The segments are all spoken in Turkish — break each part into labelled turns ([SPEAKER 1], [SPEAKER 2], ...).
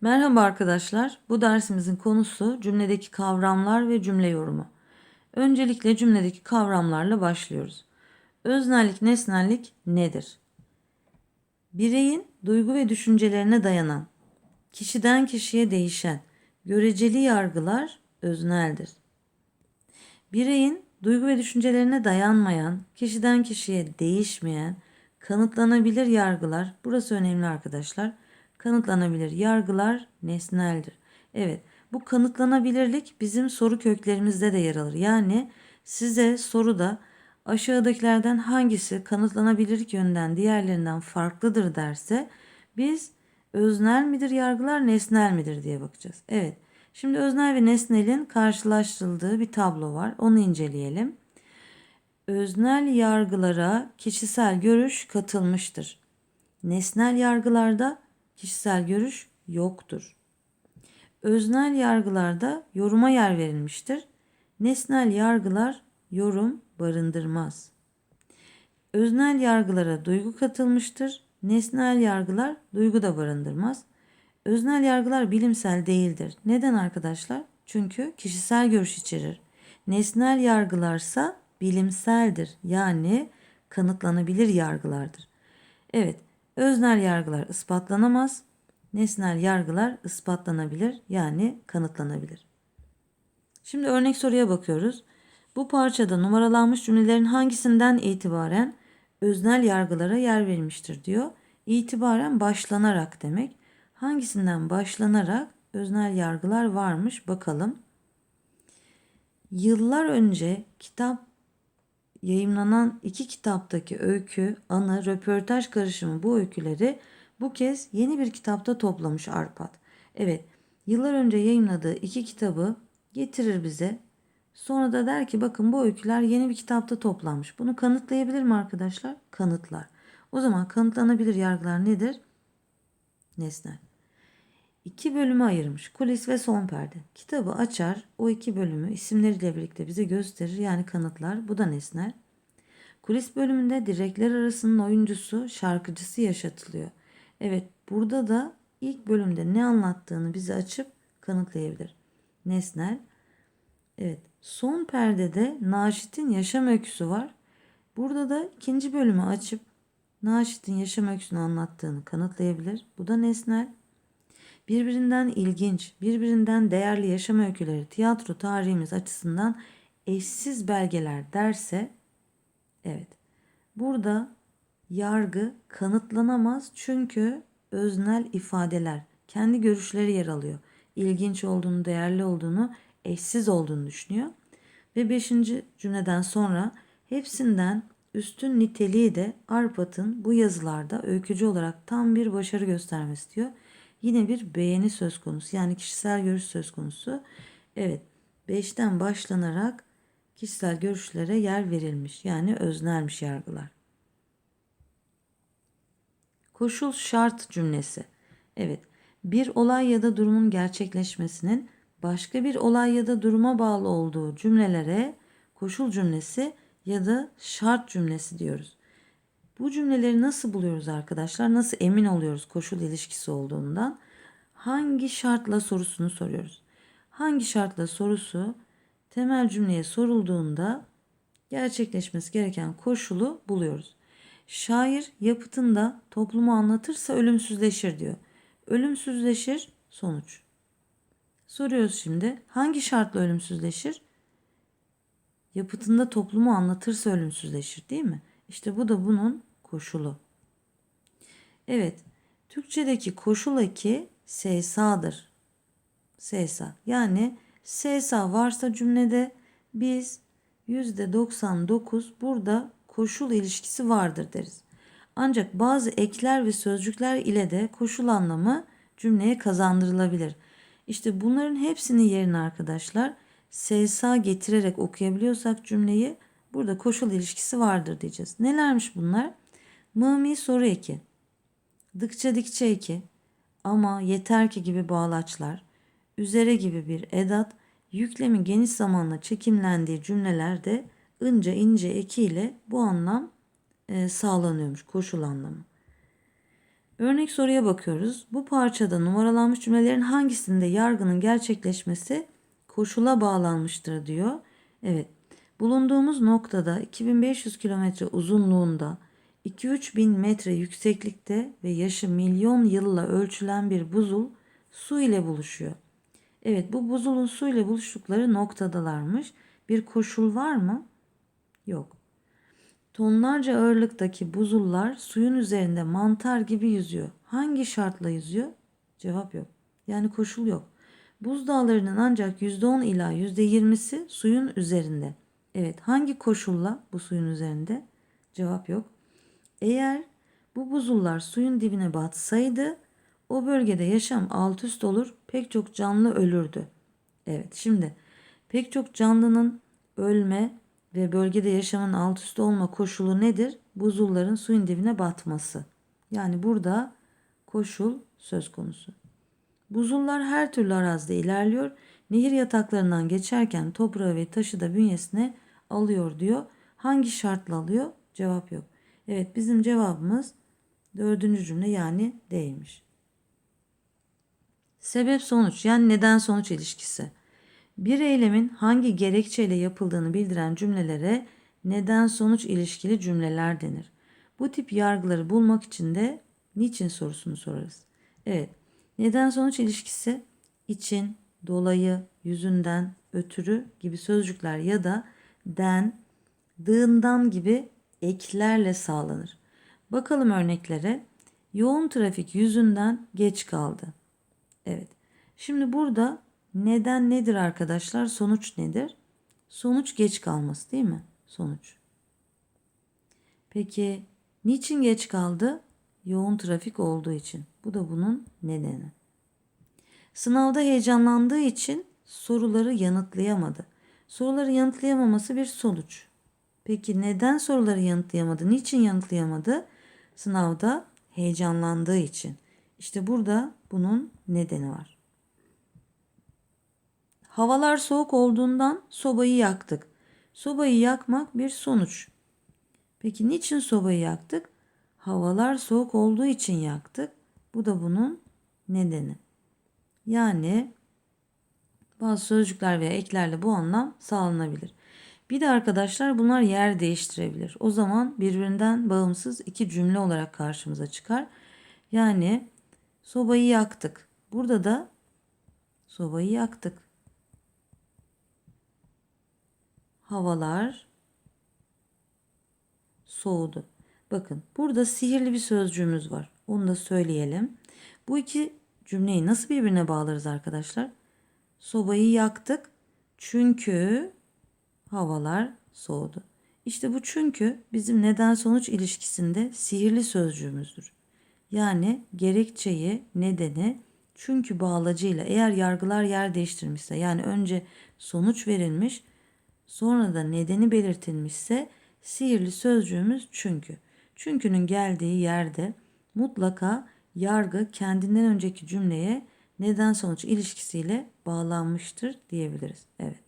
[SPEAKER 1] Merhaba arkadaşlar. Bu dersimizin konusu cümledeki kavramlar ve cümle yorumu. Öncelikle cümledeki kavramlarla başlıyoruz. Öznellik, nesnellik nedir? Bireyin duygu ve düşüncelerine dayanan, kişiden kişiye değişen göreceli yargılar özneldir. Bireyin duygu ve düşüncelerine dayanmayan, kişiden kişiye değişmeyen, kanıtlanabilir yargılar, burası önemli arkadaşlar. Kanıtlanabilir yargılar nesneldir. Evet, bu kanıtlanabilirlik bizim soru köklerimizde de yer alır. Yani size soruda aşağıdakilerden hangisi kanıtlanabilirlik yönden diğerlerinden farklıdır derse biz öznel midir yargılar nesnel midir diye bakacağız. Evet. Şimdi öznel ve nesnelin karşılaştırıldığı bir tablo var. Onu inceleyelim. Öznel yargılara kişisel görüş katılmıştır. Nesnel yargılarda kişisel görüş yoktur. Öznel yargılarda yoruma yer verilmiştir. Nesnel yargılar yorum barındırmaz. Öznel yargılara duygu katılmıştır. Nesnel yargılar duygu da barındırmaz. Öznel yargılar bilimsel değildir. Neden arkadaşlar? Çünkü kişisel görüş içerir. Nesnel yargılarsa bilimseldir. Yani kanıtlanabilir yargılardır. Evet, öznel yargılar ispatlanamaz. Nesnel yargılar ispatlanabilir yani kanıtlanabilir. Şimdi örnek soruya bakıyoruz. Bu parçada numaralanmış cümlelerin hangisinden itibaren öznel yargılara yer verilmiştir diyor. İtibaren başlanarak demek. Hangisinden başlanarak öznel yargılar varmış bakalım. Yıllar önce kitap yayımlanan iki kitaptaki öykü, anı, röportaj karışımı bu öyküleri bu kez yeni bir kitapta toplamış Arpat. Evet, yıllar önce yayımladığı iki kitabı getirir bize. Sonra da der ki bakın bu öyküler yeni bir kitapta toplanmış. Bunu kanıtlayabilir mi arkadaşlar? Kanıtlar. O zaman kanıtlanabilir yargılar nedir? Nesnel. İki bölüme ayırmış. Kulis ve son perde. Kitabı açar, o iki bölümü isimleriyle birlikte bize gösterir yani kanıtlar. Bu da nesnel. Kulis bölümünde direkler arasının oyuncusu, şarkıcısı yaşatılıyor. Evet, burada da ilk bölümde ne anlattığını bize açıp kanıtlayabilir. Nesnel. Evet, son perdede Naşit'in yaşam öyküsü var. Burada da ikinci bölümü açıp Naşit'in yaşam öyküsünü anlattığını kanıtlayabilir. Bu da nesnel. Birbirinden ilginç, birbirinden değerli yaşam öyküleri tiyatro tarihimiz açısından eşsiz belgeler derse evet. Burada yargı kanıtlanamaz çünkü öznel ifadeler, kendi görüşleri yer alıyor. İlginç olduğunu, değerli olduğunu, eşsiz olduğunu düşünüyor. Ve beşinci cümleden sonra hepsinden üstün niteliği de Arpat'ın bu yazılarda öykücü olarak tam bir başarı göstermesi diyor. Yine bir beğeni söz konusu yani kişisel görüş söz konusu. Evet 5'ten başlanarak kişisel görüşlere yer verilmiş yani öznelmiş yargılar. Koşul şart cümlesi. Evet bir olay ya da durumun gerçekleşmesinin başka bir olay ya da duruma bağlı olduğu cümlelere koşul cümlesi ya da şart cümlesi diyoruz. Bu cümleleri nasıl buluyoruz arkadaşlar? Nasıl emin oluyoruz koşul ilişkisi olduğundan? Hangi şartla sorusunu soruyoruz. Hangi şartla sorusu temel cümleye sorulduğunda gerçekleşmesi gereken koşulu buluyoruz. Şair yapıtında toplumu anlatırsa ölümsüzleşir diyor. Ölümsüzleşir sonuç. Soruyoruz şimdi hangi şartla ölümsüzleşir? Yapıtında toplumu anlatırsa ölümsüzleşir değil mi? İşte bu da bunun koşulu. Evet, Türkçedeki koşul eki seysadır. Seysa. Yani seysa varsa cümlede biz %99 burada koşul ilişkisi vardır deriz. Ancak bazı ekler ve sözcükler ile de koşul anlamı cümleye kazandırılabilir. İşte bunların hepsini yerine arkadaşlar seysa getirerek okuyabiliyorsak cümleyi burada koşul ilişkisi vardır diyeceğiz. Nelermiş bunlar? Mımi soru eki, dıkça dikçe eki, ama yeter ki gibi bağlaçlar, üzere gibi bir edat, yüklemin geniş zamanla çekimlendiği cümlelerde ince ince ekiyle bu anlam e, sağlanıyormuş koşul anlamı. Örnek soruya bakıyoruz. Bu parçada numaralanmış cümlelerin hangisinde yargının gerçekleşmesi koşula bağlanmıştır diyor. Evet. Bulunduğumuz noktada 2500 kilometre uzunluğunda 2-3 bin metre yükseklikte ve yaşı milyon yılla ölçülen bir buzul su ile buluşuyor. Evet bu buzulun su ile buluştukları noktadalarmış. Bir koşul var mı? Yok. Tonlarca ağırlıktaki buzullar suyun üzerinde mantar gibi yüzüyor. Hangi şartla yüzüyor? Cevap yok. Yani koşul yok. Buz dağlarının ancak %10 ila %20'si suyun üzerinde. Evet hangi koşulla bu suyun üzerinde? Cevap yok. Eğer bu buzullar suyun dibine batsaydı o bölgede yaşam alt üst olur, pek çok canlı ölürdü. Evet şimdi pek çok canlının ölme ve bölgede yaşamın alt üst olma koşulu nedir? Buzulların suyun dibine batması. Yani burada koşul söz konusu. Buzullar her türlü arazide ilerliyor. Nehir yataklarından geçerken toprağı ve taşı da bünyesine alıyor diyor. Hangi şartla alıyor? Cevap yok. Evet bizim cevabımız dördüncü cümle yani D'ymiş. Sebep sonuç yani neden sonuç ilişkisi. Bir eylemin hangi gerekçeyle yapıldığını bildiren cümlelere neden sonuç ilişkili cümleler denir. Bu tip yargıları bulmak için de niçin sorusunu sorarız. Evet. Neden sonuç ilişkisi için, dolayı, yüzünden, ötürü gibi sözcükler ya da den, dığından gibi eklerle sağlanır. Bakalım örneklere. Yoğun trafik yüzünden geç kaldı. Evet. Şimdi burada neden nedir arkadaşlar? Sonuç nedir? Sonuç geç kalması değil mi? Sonuç. Peki niçin geç kaldı? Yoğun trafik olduğu için. Bu da bunun nedeni. Sınavda heyecanlandığı için soruları yanıtlayamadı. Soruları yanıtlayamaması bir sonuç. Peki neden soruları yanıtlayamadı? Niçin yanıtlayamadı? Sınavda heyecanlandığı için. İşte burada bunun nedeni var. Havalar soğuk olduğundan sobayı yaktık. Sobayı yakmak bir sonuç. Peki niçin sobayı yaktık? Havalar soğuk olduğu için yaktık. Bu da bunun nedeni. Yani bazı sözcükler veya eklerle bu anlam sağlanabilir. Bir de arkadaşlar bunlar yer değiştirebilir. O zaman birbirinden bağımsız iki cümle olarak karşımıza çıkar. Yani sobayı yaktık. Burada da sobayı yaktık. Havalar soğudu. Bakın burada sihirli bir sözcüğümüz var. Onu da söyleyelim. Bu iki cümleyi nasıl birbirine bağlarız arkadaşlar? Sobayı yaktık çünkü havalar soğudu. İşte bu çünkü bizim neden sonuç ilişkisinde sihirli sözcüğümüzdür. Yani gerekçeyi, nedeni çünkü bağlacıyla eğer yargılar yer değiştirmişse yani önce sonuç verilmiş sonra da nedeni belirtilmişse sihirli sözcüğümüz çünkü. Çünkünün geldiği yerde mutlaka yargı kendinden önceki cümleye neden sonuç ilişkisiyle bağlanmıştır diyebiliriz. Evet.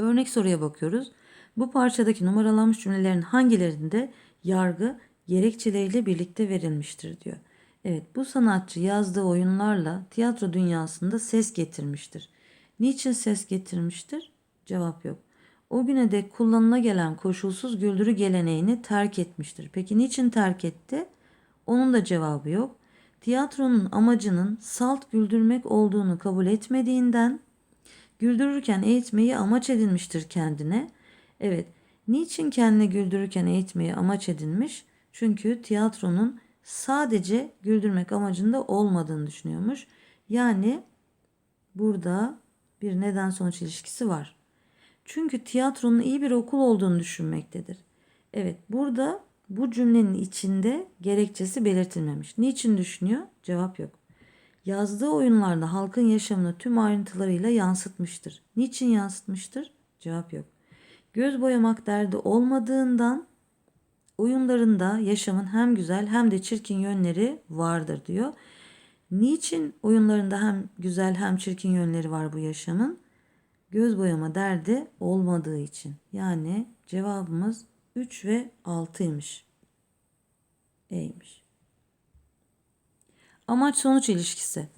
[SPEAKER 1] Örnek soruya bakıyoruz. Bu parçadaki numaralanmış cümlelerin hangilerinde yargı gerekçeleriyle birlikte verilmiştir diyor. Evet bu sanatçı yazdığı oyunlarla tiyatro dünyasında ses getirmiştir. Niçin ses getirmiştir? Cevap yok. O güne dek kullanıla gelen koşulsuz güldürü geleneğini terk etmiştir. Peki niçin terk etti? Onun da cevabı yok. Tiyatronun amacının salt güldürmek olduğunu kabul etmediğinden güldürürken eğitmeyi amaç edinmiştir kendine. Evet, niçin kendine güldürürken eğitmeyi amaç edinmiş? Çünkü tiyatronun sadece güldürmek amacında olmadığını düşünüyormuş. Yani burada bir neden sonuç ilişkisi var. Çünkü tiyatronun iyi bir okul olduğunu düşünmektedir. Evet burada bu cümlenin içinde gerekçesi belirtilmemiş. Niçin düşünüyor? Cevap yok. Yazdığı oyunlarda halkın yaşamını tüm ayrıntılarıyla yansıtmıştır. Niçin yansıtmıştır? Cevap yok. Göz boyamak derdi olmadığından oyunlarında yaşamın hem güzel hem de çirkin yönleri vardır diyor. Niçin oyunlarında hem güzel hem çirkin yönleri var bu yaşamın? Göz boyama derdi olmadığı için. Yani cevabımız 3 ve 6'ymış. E'ymiş. Amaç sonuç ilişkisi.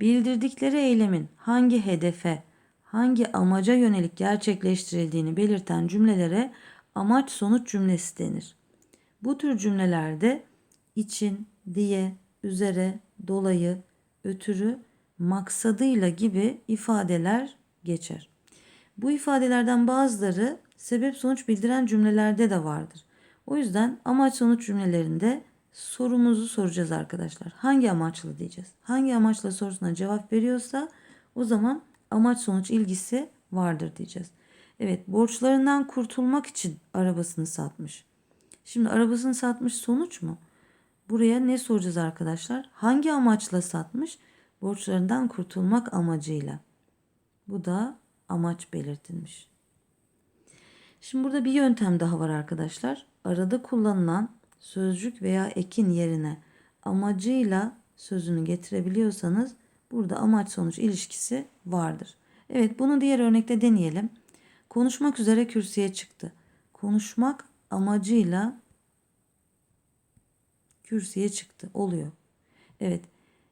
[SPEAKER 1] Bildirdikleri eylemin hangi hedefe, hangi amaca yönelik gerçekleştirildiğini belirten cümlelere amaç sonuç cümlesi denir. Bu tür cümlelerde için, diye, üzere, dolayı, ötürü, maksadıyla gibi ifadeler geçer. Bu ifadelerden bazıları sebep sonuç bildiren cümlelerde de vardır. O yüzden amaç sonuç cümlelerinde sorumuzu soracağız arkadaşlar. Hangi amaçla diyeceğiz. Hangi amaçla sorusuna cevap veriyorsa o zaman amaç sonuç ilgisi vardır diyeceğiz. Evet borçlarından kurtulmak için arabasını satmış. Şimdi arabasını satmış sonuç mu? Buraya ne soracağız arkadaşlar? Hangi amaçla satmış? Borçlarından kurtulmak amacıyla. Bu da amaç belirtilmiş. Şimdi burada bir yöntem daha var arkadaşlar. Arada kullanılan sözcük veya ekin yerine amacıyla sözünü getirebiliyorsanız burada amaç sonuç ilişkisi vardır. Evet bunu diğer örnekte deneyelim. Konuşmak üzere kürsüye çıktı. Konuşmak amacıyla kürsüye çıktı. Oluyor. Evet.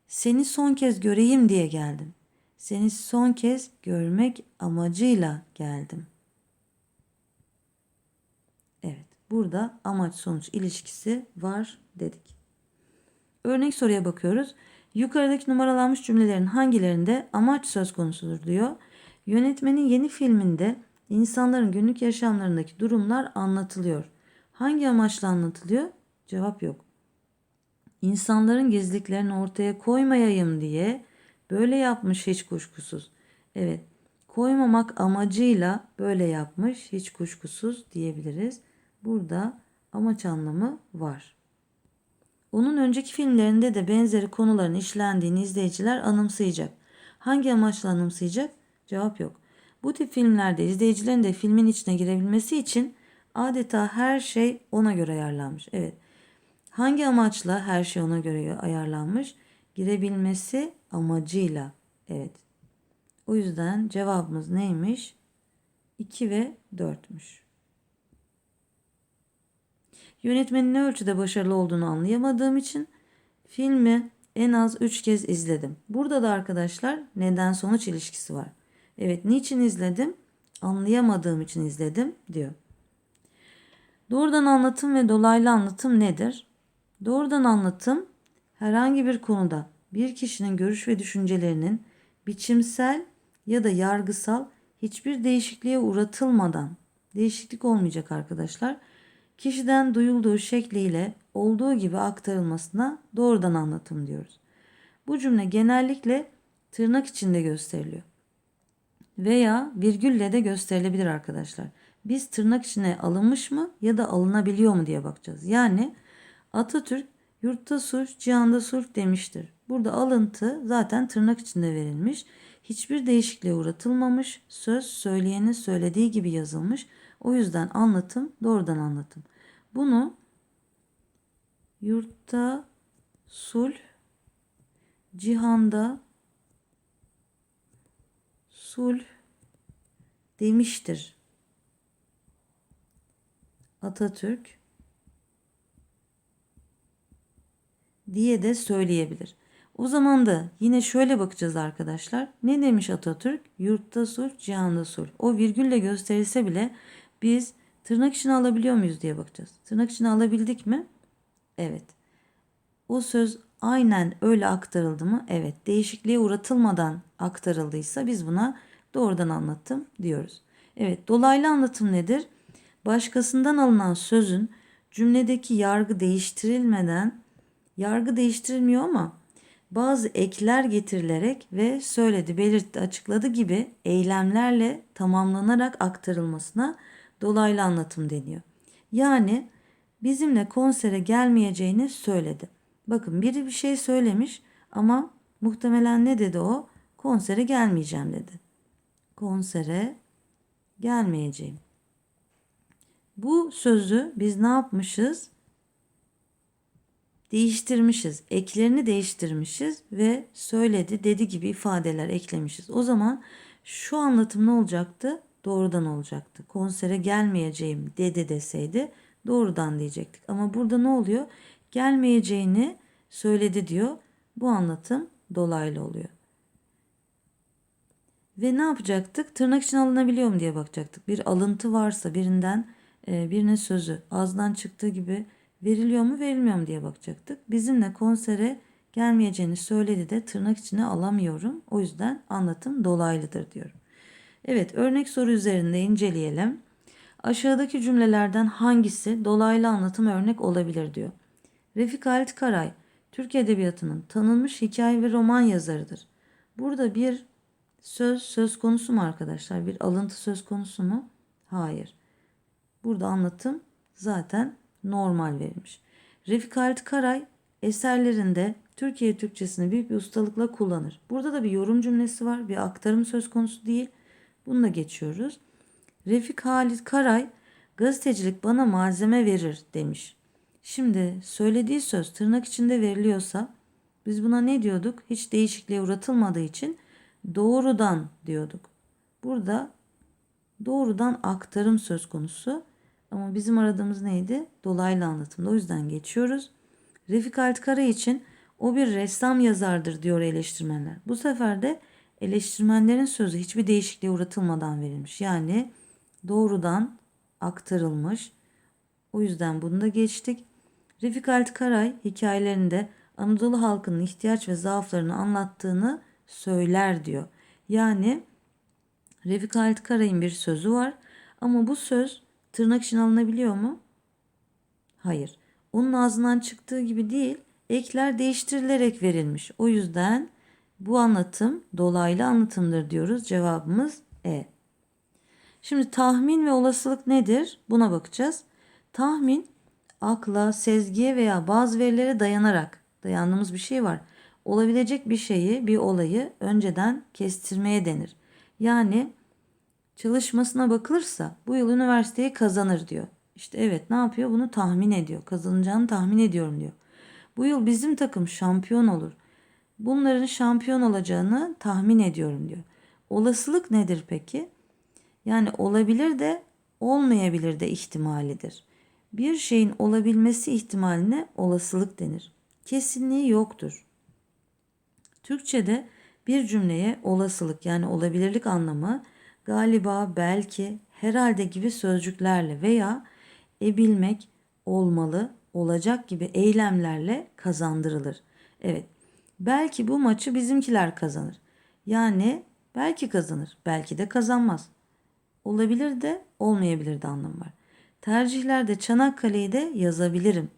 [SPEAKER 1] Seni son kez göreyim diye geldim. Seni son kez görmek amacıyla geldim. Evet. Burada amaç sonuç ilişkisi var dedik. Örnek soruya bakıyoruz. Yukarıdaki numaralanmış cümlelerin hangilerinde amaç söz konusudur diyor. Yönetmenin yeni filminde insanların günlük yaşamlarındaki durumlar anlatılıyor. Hangi amaçla anlatılıyor? Cevap yok. İnsanların gizliklerini ortaya koymayayım diye böyle yapmış hiç kuşkusuz. Evet, koymamak amacıyla böyle yapmış hiç kuşkusuz diyebiliriz. Burada amaç anlamı var. Onun önceki filmlerinde de benzeri konuların işlendiğini izleyiciler anımsayacak. Hangi amaçla anımsayacak? Cevap yok. Bu tip filmlerde izleyicilerin de filmin içine girebilmesi için adeta her şey ona göre ayarlanmış. Evet. Hangi amaçla her şey ona göre ayarlanmış? Girebilmesi amacıyla. Evet. O yüzden cevabımız neymiş? 2 ve 4'müş. Yönetmenin ne ölçüde başarılı olduğunu anlayamadığım için filmi en az 3 kez izledim. Burada da arkadaşlar neden sonuç ilişkisi var. Evet niçin izledim? Anlayamadığım için izledim diyor. Doğrudan anlatım ve dolaylı anlatım nedir? Doğrudan anlatım herhangi bir konuda bir kişinin görüş ve düşüncelerinin biçimsel ya da yargısal hiçbir değişikliğe uğratılmadan değişiklik olmayacak arkadaşlar kişiden duyulduğu şekliyle olduğu gibi aktarılmasına doğrudan anlatım diyoruz. Bu cümle genellikle tırnak içinde gösteriliyor. Veya virgülle de gösterilebilir arkadaşlar. Biz tırnak içine alınmış mı ya da alınabiliyor mu diye bakacağız. Yani Atatürk yurtta sulh, cihanda sulh demiştir. Burada alıntı zaten tırnak içinde verilmiş. Hiçbir değişikliğe uğratılmamış. Söz söyleyenin söylediği gibi yazılmış. O yüzden anlatım doğrudan anlatım. Bunu yurtta sulh, cihanda sulh demiştir. Atatürk diye de söyleyebilir. O zaman da yine şöyle bakacağız arkadaşlar. Ne demiş Atatürk? Yurtta sulh, cihanda sulh. O virgülle gösterilse bile biz tırnak içine alabiliyor muyuz diye bakacağız. Tırnak içine alabildik mi? Evet. O söz aynen öyle aktarıldı mı? Evet. Değişikliğe uğratılmadan aktarıldıysa biz buna doğrudan anlatım diyoruz. Evet. Dolaylı anlatım nedir? Başkasından alınan sözün cümledeki yargı değiştirilmeden yargı değiştirilmiyor ama bazı ekler getirilerek ve söyledi, belirtti, açıkladı gibi eylemlerle tamamlanarak aktarılmasına dolaylı anlatım deniyor. Yani bizimle konsere gelmeyeceğini söyledi. Bakın biri bir şey söylemiş ama muhtemelen ne dedi o? Konsere gelmeyeceğim dedi. Konsere gelmeyeceğim. Bu sözü biz ne yapmışız? Değiştirmişiz. Eklerini değiştirmişiz ve söyledi, dedi gibi ifadeler eklemişiz. O zaman şu anlatım ne olacaktı? Doğrudan olacaktı. Konsere gelmeyeceğim dedi deseydi doğrudan diyecektik. Ama burada ne oluyor? gelmeyeceğini söyledi diyor. Bu anlatım dolaylı oluyor. Ve ne yapacaktık? Tırnak için alınabiliyor mu diye bakacaktık. Bir alıntı varsa birinden e, birinin sözü ağzından çıktığı gibi veriliyor mu verilmiyor mu diye bakacaktık. Bizimle konsere gelmeyeceğini söyledi de tırnak içine alamıyorum. O yüzden anlatım dolaylıdır diyorum. Evet örnek soru üzerinde inceleyelim. Aşağıdaki cümlelerden hangisi dolaylı anlatım örnek olabilir diyor. Refik Halit Karay Türk Edebiyatı'nın tanınmış hikaye ve roman yazarıdır. Burada bir söz söz konusu mu arkadaşlar? Bir alıntı söz konusu mu? Hayır. Burada anlatım zaten normal verilmiş. Refik Halit Karay eserlerinde Türkiye Türkçesini büyük bir ustalıkla kullanır. Burada da bir yorum cümlesi var. Bir aktarım söz konusu değil. Bunu da geçiyoruz. Refik Halit Karay gazetecilik bana malzeme verir demiş. Şimdi söylediği söz tırnak içinde veriliyorsa biz buna ne diyorduk? Hiç değişikliğe uğratılmadığı için doğrudan diyorduk. Burada doğrudan aktarım söz konusu. Ama bizim aradığımız neydi? Dolaylı anlatımda. O yüzden geçiyoruz. Refik Halit Karay için o bir ressam yazardır diyor eleştirmenler. Bu sefer de eleştirmenlerin sözü hiçbir değişikliğe uğratılmadan verilmiş. Yani doğrudan aktarılmış. O yüzden bunu da geçtik. Refik Halit Karay hikayelerinde Anadolu halkının ihtiyaç ve zaaflarını anlattığını söyler diyor. Yani Refik Halit Karay'ın bir sözü var ama bu söz tırnak için alınabiliyor mu? Hayır. Onun ağzından çıktığı gibi değil, ekler değiştirilerek verilmiş. O yüzden bu anlatım dolaylı anlatımdır diyoruz. Cevabımız E. Şimdi tahmin ve olasılık nedir? Buna bakacağız. Tahmin akla, sezgiye veya bazı verilere dayanarak dayandığımız bir şey var. Olabilecek bir şeyi, bir olayı önceden kestirmeye denir. Yani çalışmasına bakılırsa bu yıl üniversiteyi kazanır diyor. İşte evet ne yapıyor? Bunu tahmin ediyor. Kazanacağını tahmin ediyorum diyor. Bu yıl bizim takım şampiyon olur. Bunların şampiyon olacağını tahmin ediyorum diyor. Olasılık nedir peki? Yani olabilir de olmayabilir de ihtimalidir. Bir şeyin olabilmesi ihtimaline olasılık denir. Kesinliği yoktur. Türkçe'de bir cümleye olasılık yani olabilirlik anlamı galiba, belki, herhalde gibi sözcüklerle veya ebilmek, olmalı, olacak gibi eylemlerle kazandırılır. Evet, belki bu maçı bizimkiler kazanır. Yani belki kazanır, belki de kazanmaz. Olabilir de olmayabilir de anlamı var. Tercihlerde Çanakkale'yi de yazabilirim.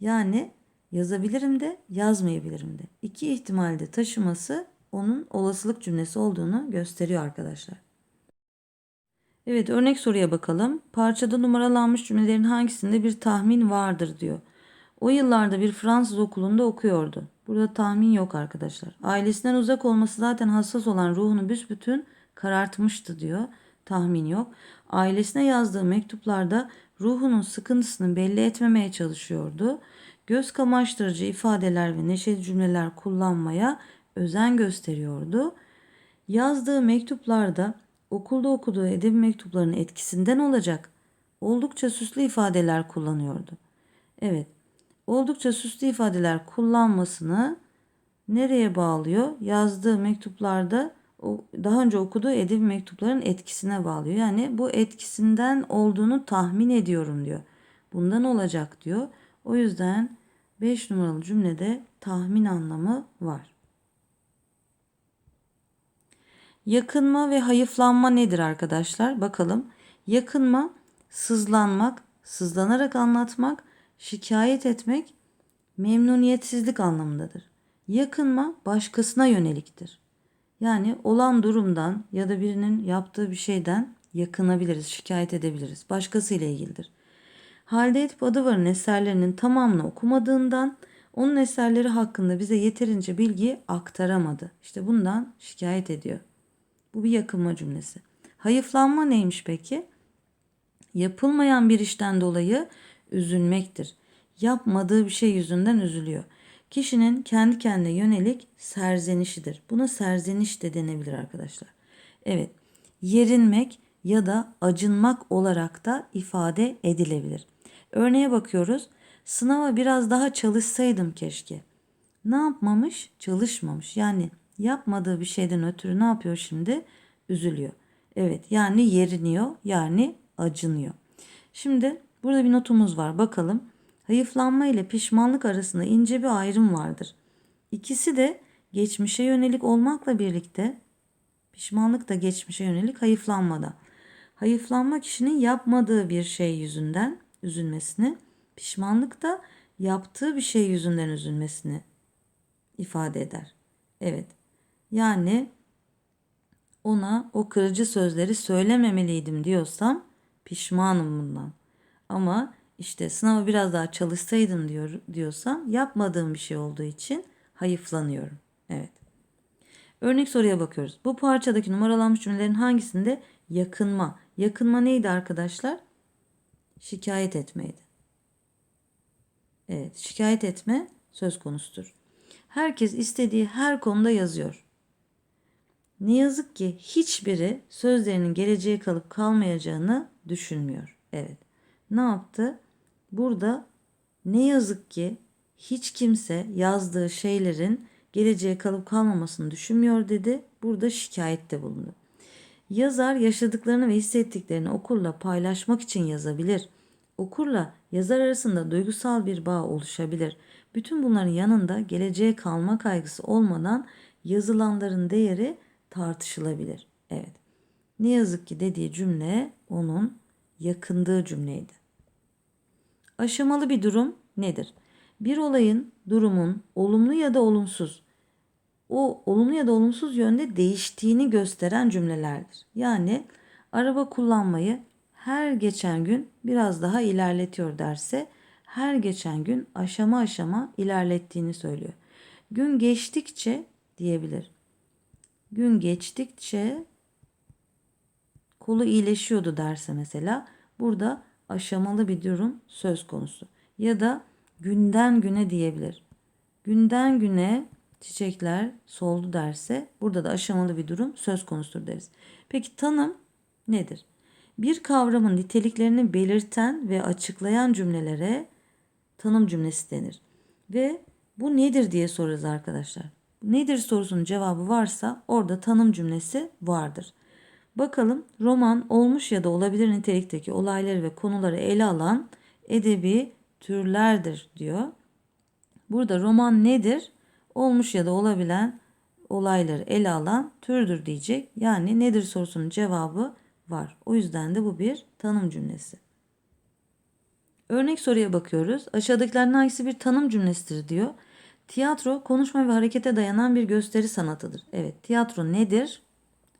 [SPEAKER 1] Yani yazabilirim de yazmayabilirim de. İki ihtimalde taşıması onun olasılık cümlesi olduğunu gösteriyor arkadaşlar. Evet örnek soruya bakalım. Parçada numaralanmış cümlelerin hangisinde bir tahmin vardır diyor. O yıllarda bir Fransız okulunda okuyordu. Burada tahmin yok arkadaşlar. Ailesinden uzak olması zaten hassas olan ruhunu büsbütün karartmıştı diyor. Tahmin yok. Ailesine yazdığı mektuplarda ruhunun sıkıntısını belli etmemeye çalışıyordu. Göz kamaştırıcı ifadeler ve neşeli cümleler kullanmaya özen gösteriyordu. Yazdığı mektuplarda okulda okuduğu edebi mektupların etkisinden olacak oldukça süslü ifadeler kullanıyordu. Evet, oldukça süslü ifadeler kullanmasını nereye bağlıyor? Yazdığı mektuplarda daha önce okuduğu edebi mektupların etkisine bağlıyor. Yani bu etkisinden olduğunu tahmin ediyorum diyor. Bundan olacak diyor. O yüzden 5 numaralı cümlede tahmin anlamı var. Yakınma ve hayıflanma nedir arkadaşlar? Bakalım. Yakınma sızlanmak, sızlanarak anlatmak, şikayet etmek, memnuniyetsizlik anlamındadır. Yakınma başkasına yöneliktir. Yani olan durumdan ya da birinin yaptığı bir şeyden yakınabiliriz, şikayet edebiliriz. Başkasıyla ilgilidir. Halide Edip Adıvar'ın eserlerinin tamamını okumadığından onun eserleri hakkında bize yeterince bilgi aktaramadı. İşte bundan şikayet ediyor. Bu bir yakınma cümlesi. Hayıflanma neymiş peki? Yapılmayan bir işten dolayı üzülmektir. Yapmadığı bir şey yüzünden üzülüyor. Kişinin kendi kendine yönelik serzenişidir. Buna serzeniş de denebilir arkadaşlar. Evet, yerinmek ya da acınmak olarak da ifade edilebilir. Örneğe bakıyoruz. Sınava biraz daha çalışsaydım keşke. Ne yapmamış? Çalışmamış. Yani yapmadığı bir şeyden ötürü ne yapıyor şimdi? Üzülüyor. Evet yani yeriniyor yani acınıyor. Şimdi burada bir notumuz var bakalım. Hayıflanma ile pişmanlık arasında ince bir ayrım vardır. İkisi de geçmişe yönelik olmakla birlikte pişmanlık da geçmişe yönelik hayıflanmada. Hayıflanma kişinin yapmadığı bir şey yüzünden üzülmesini, pişmanlık da yaptığı bir şey yüzünden üzülmesini ifade eder. Evet. Yani ona o kırıcı sözleri söylememeliydim diyorsam pişmanım bundan. Ama işte sınava biraz daha çalışsaydım diyor, diyorsam yapmadığım bir şey olduğu için hayıflanıyorum. Evet. Örnek soruya bakıyoruz. Bu parçadaki numaralanmış cümlelerin hangisinde yakınma? Yakınma neydi arkadaşlar? Şikayet etmeydi. Evet, şikayet etme söz konusudur. Herkes istediği her konuda yazıyor. Ne yazık ki hiçbiri sözlerinin geleceğe kalıp kalmayacağını düşünmüyor. Evet. Ne yaptı? Burada ne yazık ki hiç kimse yazdığı şeylerin geleceğe kalıp kalmamasını düşünmüyor dedi. Burada şikayette bulundu. Yazar yaşadıklarını ve hissettiklerini okurla paylaşmak için yazabilir. Okurla yazar arasında duygusal bir bağ oluşabilir. Bütün bunların yanında geleceğe kalma kaygısı olmadan yazılanların değeri tartışılabilir. Evet. Ne yazık ki dediği cümle onun yakındığı cümleydi. Aşamalı bir durum nedir? Bir olayın, durumun olumlu ya da olumsuz, o olumlu ya da olumsuz yönde değiştiğini gösteren cümlelerdir. Yani araba kullanmayı her geçen gün biraz daha ilerletiyor derse her geçen gün aşama aşama ilerlettiğini söylüyor. Gün geçtikçe diyebilir. Gün geçtikçe kolu iyileşiyordu derse mesela burada aşamalı bir durum söz konusu. Ya da günden güne diyebilir. Günden güne çiçekler soldu derse burada da aşamalı bir durum söz konusudur deriz. Peki tanım nedir? Bir kavramın niteliklerini belirten ve açıklayan cümlelere tanım cümlesi denir. Ve bu nedir diye sorarız arkadaşlar. Nedir sorusunun cevabı varsa orada tanım cümlesi vardır. Bakalım roman olmuş ya da olabilir nitelikteki olayları ve konuları ele alan edebi türlerdir diyor. Burada roman nedir? Olmuş ya da olabilen olayları ele alan türdür diyecek. Yani nedir sorusunun cevabı var. O yüzden de bu bir tanım cümlesi. Örnek soruya bakıyoruz. Aşağıdakilerden hangisi bir tanım cümlesidir diyor. Tiyatro konuşma ve harekete dayanan bir gösteri sanatıdır. Evet, tiyatro nedir?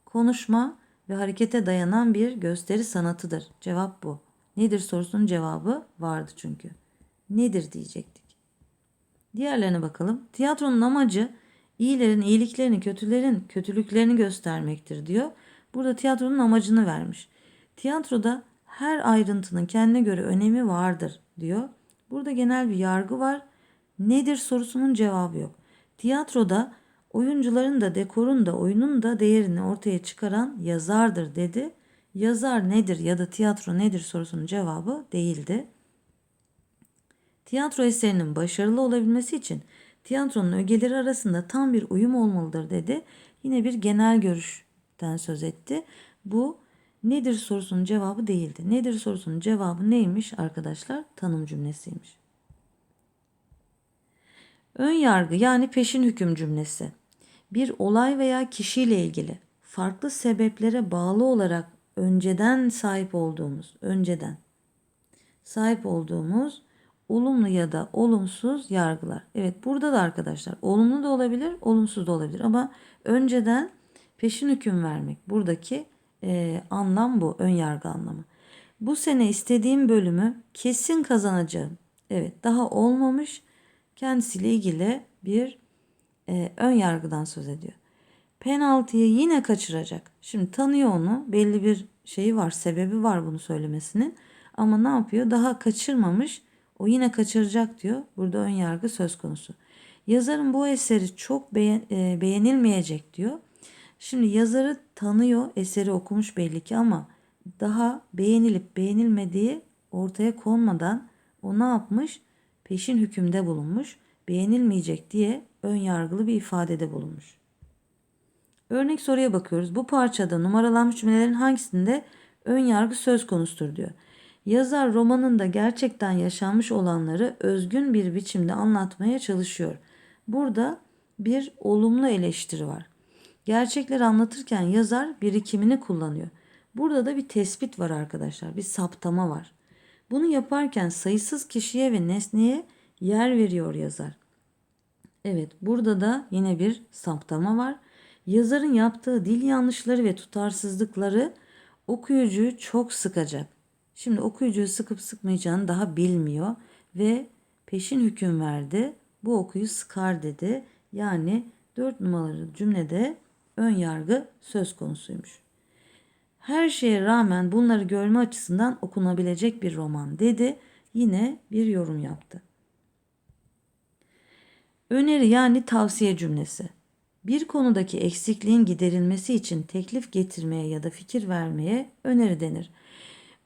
[SPEAKER 1] Konuşma ve harekete dayanan bir gösteri sanatıdır. Cevap bu. Nedir sorusunun cevabı vardı çünkü. Nedir diyecektik. Diğerlerine bakalım. Tiyatronun amacı iyilerin iyiliklerini, kötülerin kötülüklerini göstermektir diyor. Burada tiyatronun amacını vermiş. Tiyatroda her ayrıntının kendine göre önemi vardır diyor. Burada genel bir yargı var. Nedir sorusunun cevabı yok. Tiyatroda oyuncuların da dekorun da oyunun da değerini ortaya çıkaran yazardır dedi. Yazar nedir ya da tiyatro nedir sorusunun cevabı değildi. Tiyatro eserinin başarılı olabilmesi için tiyatronun ögeleri arasında tam bir uyum olmalıdır dedi. Yine bir genel görüşten söz etti. Bu nedir sorusunun cevabı değildi. Nedir sorusunun cevabı neymiş arkadaşlar? Tanım cümlesiymiş. Ön yargı yani peşin hüküm cümlesi. Bir olay veya kişiyle ilgili farklı sebeplere bağlı olarak önceden sahip olduğumuz, önceden sahip olduğumuz olumlu ya da olumsuz yargılar. Evet burada da arkadaşlar olumlu da olabilir, olumsuz da olabilir ama önceden peşin hüküm vermek buradaki e, anlam bu, ön yargı anlamı. Bu sene istediğim bölümü kesin kazanacağım. Evet daha olmamış kendisiyle ilgili bir e, ön yargıdan söz ediyor. Penaltıyı yine kaçıracak. Şimdi tanıyor onu. Belli bir şeyi var, sebebi var bunu söylemesinin. Ama ne yapıyor? Daha kaçırmamış. O yine kaçıracak diyor. Burada ön yargı söz konusu. Yazarın bu eseri çok beğen, e, beğenilmeyecek diyor. Şimdi yazarı tanıyor, eseri okumuş belli ki ama daha beğenilip beğenilmediği ortaya konmadan o ne yapmış? peşin hükümde bulunmuş, beğenilmeyecek diye ön yargılı bir ifadede bulunmuş. Örnek soruya bakıyoruz. Bu parçada numaralanmış cümlelerin hangisinde ön yargı söz konusudur diyor. Yazar romanında gerçekten yaşanmış olanları özgün bir biçimde anlatmaya çalışıyor. Burada bir olumlu eleştiri var. Gerçekleri anlatırken yazar birikimini kullanıyor. Burada da bir tespit var arkadaşlar. Bir saptama var. Bunu yaparken sayısız kişiye ve nesneye yer veriyor yazar. Evet, burada da yine bir saptama var. Yazarın yaptığı dil yanlışları ve tutarsızlıkları okuyucuyu çok sıkacak. Şimdi okuyucuyu sıkıp sıkmayacağını daha bilmiyor ve peşin hüküm verdi. Bu okuyu sıkar dedi. Yani 4 numaralı cümlede ön yargı söz konusuymuş. Her şeye rağmen bunları görme açısından okunabilecek bir roman dedi. Yine bir yorum yaptı. Öneri yani tavsiye cümlesi. Bir konudaki eksikliğin giderilmesi için teklif getirmeye ya da fikir vermeye öneri denir.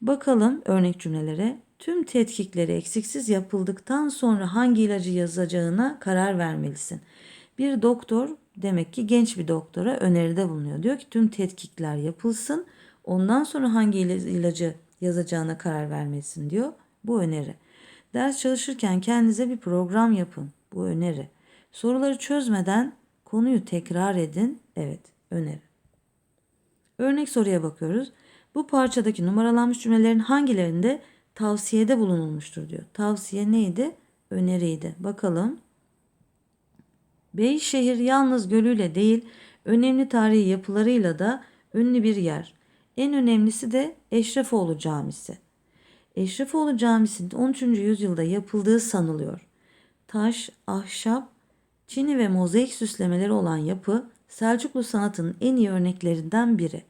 [SPEAKER 1] Bakalım örnek cümlelere. Tüm tetkikleri eksiksiz yapıldıktan sonra hangi ilacı yazacağına karar vermelisin. Bir doktor demek ki genç bir doktora öneride bulunuyor. Diyor ki tüm tetkikler yapılsın. Ondan sonra hangi ilacı yazacağına karar vermelisin diyor. Bu öneri. Ders çalışırken kendinize bir program yapın. Bu öneri. Soruları çözmeden konuyu tekrar edin. Evet, öneri. Örnek soruya bakıyoruz. Bu parçadaki numaralanmış cümlelerin hangilerinde tavsiyede bulunulmuştur diyor. Tavsiye neydi? Öneriydi. Bakalım. Beyşehir yalnız gölüyle değil, önemli tarihi yapılarıyla da ünlü bir yer. En önemlisi de Eşrefoğlu Camisi. Eşrefoğlu Camisi'nin 13. yüzyılda yapıldığı sanılıyor. Taş, ahşap, çini ve mozaik süslemeleri olan yapı Selçuklu sanatının en iyi örneklerinden biri.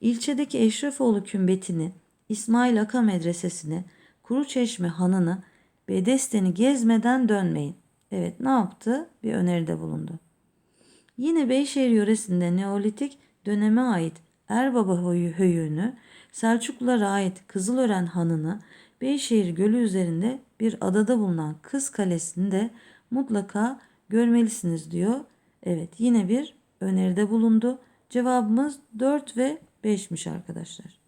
[SPEAKER 1] İlçedeki Eşrefoğlu kümbetini, İsmail Aka Medresesi'ni, Kuruçeşme Hanı'nı, Bedesten'i gezmeden dönmeyin. Evet ne yaptı? Bir öneride bulundu. Yine Beyşehir yöresinde Neolitik döneme ait Erbaba höyüğünü, Selçuklulara ait Kızılören Hanı'nı, Beyşehir Gölü üzerinde bir adada bulunan Kız Kalesi'ni de mutlaka görmelisiniz diyor. Evet yine bir öneride bulundu. Cevabımız 4 ve 5'miş arkadaşlar.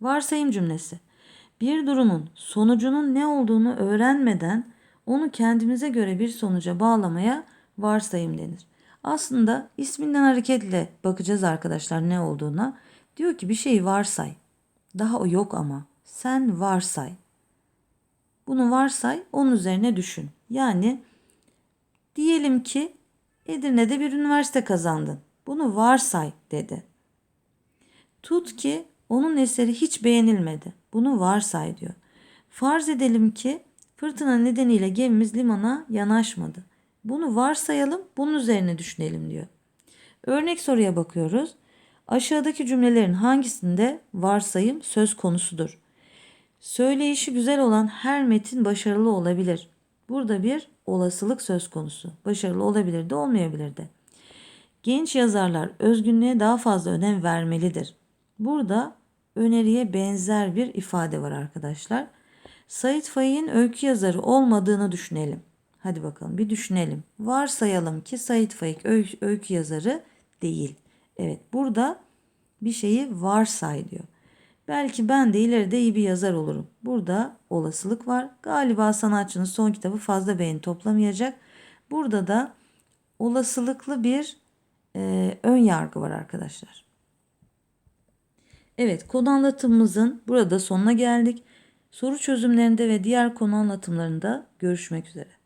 [SPEAKER 1] Varsayım cümlesi. Bir durumun sonucunun ne olduğunu öğrenmeden onu kendimize göre bir sonuca bağlamaya varsayım denir. Aslında isminden hareketle bakacağız arkadaşlar ne olduğuna. Diyor ki bir şeyi varsay. Daha o yok ama. Sen varsay. Bunu varsay, onun üzerine düşün. Yani diyelim ki Edirne'de bir üniversite kazandın. Bunu varsay dedi. Tut ki onun eseri hiç beğenilmedi. Bunu varsay diyor. Farz edelim ki fırtına nedeniyle gemimiz limana yanaşmadı. Bunu varsayalım, bunun üzerine düşünelim diyor. Örnek soruya bakıyoruz. Aşağıdaki cümlelerin hangisinde varsayım söz konusudur? Söyleyişi güzel olan her metin başarılı olabilir. Burada bir olasılık söz konusu. Başarılı olabilir de olmayabilir de. Genç yazarlar özgünlüğe daha fazla önem vermelidir. Burada öneriye benzer bir ifade var arkadaşlar. Sait Faik'in öykü yazarı olmadığını düşünelim. Hadi bakalım bir düşünelim. Varsayalım ki Sait Faik öykü, yazarı değil. Evet burada bir şeyi varsay diyor. Belki ben de ileride iyi bir yazar olurum. Burada olasılık var. Galiba sanatçının son kitabı fazla beğeni toplamayacak. Burada da olasılıklı bir e, ön yargı var arkadaşlar. Evet konu anlatımımızın burada sonuna geldik. Soru çözümlerinde ve diğer konu anlatımlarında görüşmek üzere.